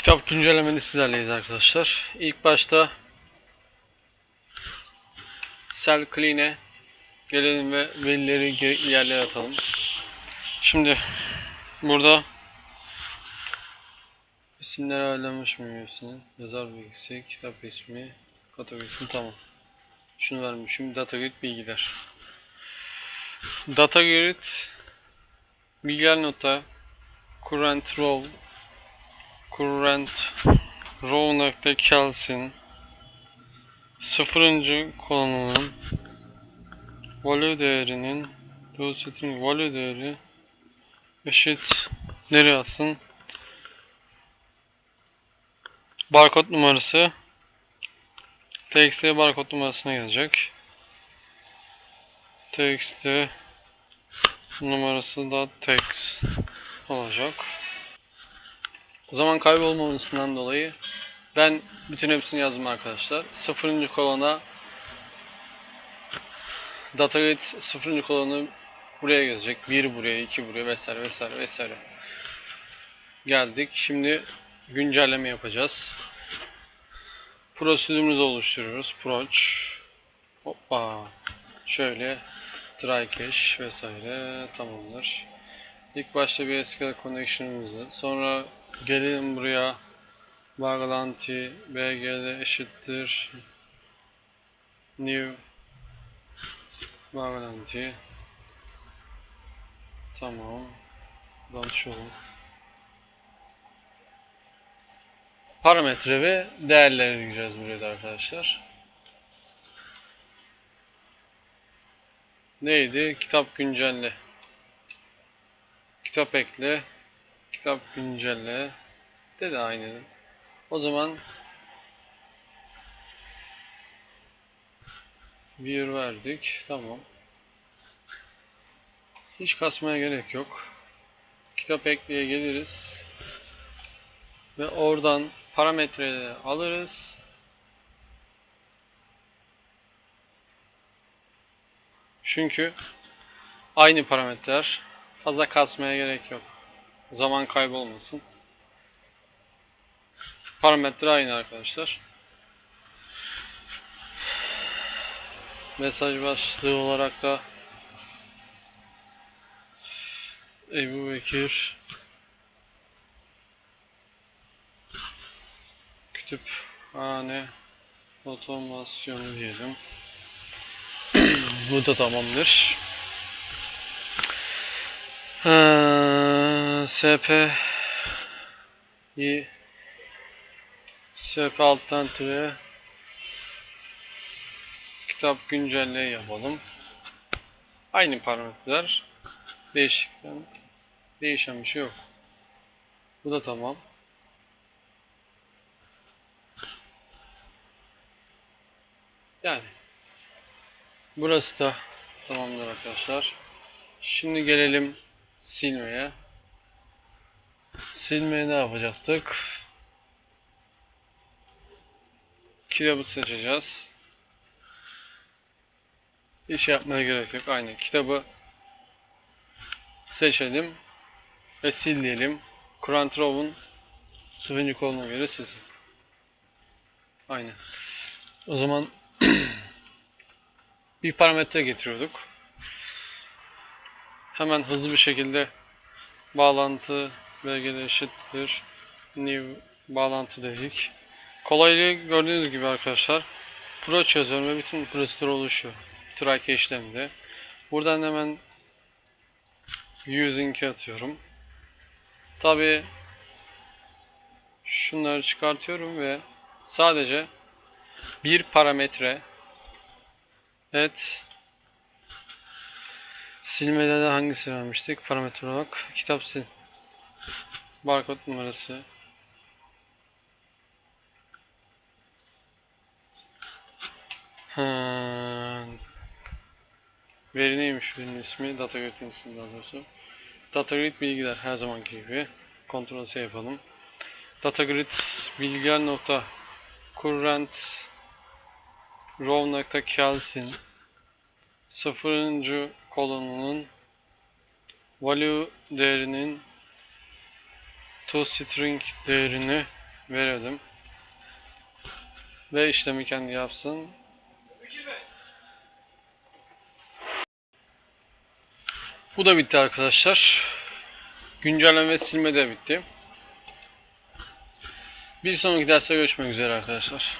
Kitap güncellemeli sizlerleyiz arkadaşlar. İlk başta Cell Clean'e gelelim ve verileri gerekli yerlere atalım. Şimdi burada isimler ayarlanmış mı hepsinin? Yazar bilgisi, kitap ismi, kategori ismi tamam. Şunu vermişim. Data grid bilgiler. Data grid bilgiler nota current row current row nokta Kelsin. Sıfırıncı kolonunun value değerinin dosetin value değeri eşit. Nereye atsın? Barkod numarası. Txt barkod numarasına yazacak txt numarası da text olacak Zaman kaybolmamasından dolayı ben bütün hepsini yazdım arkadaşlar. Sıfırıncı kolona DataGrid sıfırıncı kolonu buraya gelecek. Bir buraya, iki buraya vesaire vesaire vesaire. Geldik. Şimdi güncelleme yapacağız. Prosedürümüzü oluşturuyoruz. Proc. Hoppa. Şöyle. Dry cache vesaire tamamdır. İlk başta bir SQL connection'ımızı, sonra gelelim buraya. Bağlantı bgl eşittir. New bağlantı. Tamam. Şu parametre ve değerleri gireceğiz buraya da arkadaşlar. Neydi? Kitap güncelle. Kitap ekle kitap güncelle de de aynı. O zaman viewer verdik. Tamam. Hiç kasmaya gerek yok. Kitap ekleye geliriz. Ve oradan parametreleri alırız. Çünkü aynı parametreler fazla kasmaya gerek yok. Zaman kaybolmasın. Parametre aynı arkadaşlar. Mesaj başlığı olarak da Ebu Bekir Kütüphane otomasyonu diyelim. Bu da tamamdır. Ee, SP SP alttan tire kitap güncelle yapalım. Aynı parametreler. Değişikten değişen bir şey yok. Bu da tamam. Yani burası da tamamdır arkadaşlar. Şimdi gelelim silmeye. Silmeye ne yapacaktık? Kitabı seçeceğiz. Hiç yapmaya gerek yok. Aynı kitabı seçelim ve sil diyelim. Kur'an Trov'un sıfırıncı koluna göre silsin. Aynen. O zaman bir parametre getiriyorduk. Hemen hızlı bir şekilde bağlantı belgede eşittir new bağlantı dedik. Kolaylığı gördüğünüz gibi arkadaşlar Proç yazıyorum ve bütün prosedür oluşuyor. Trake işleminde. Buradan hemen using'i atıyorum. Tabi şunları çıkartıyorum ve sadece bir parametre et silmede de hangisi vermiştik parametre olarak kitap sil barkod numarası Ha. Veri neymiş verinin ismi? Data grid'in ismi daha doğrusu. Data grid bilgiler her zamanki gibi. Ctrl C yapalım. Data grid bilgiler nokta current row nokta kelsin sıfırıncı kolonunun value değerinin to string değerini verelim. Ve işlemi kendi yapsın. Bu da bitti arkadaşlar. Güncelleme ve silme de bitti. Bir sonraki derste görüşmek üzere arkadaşlar.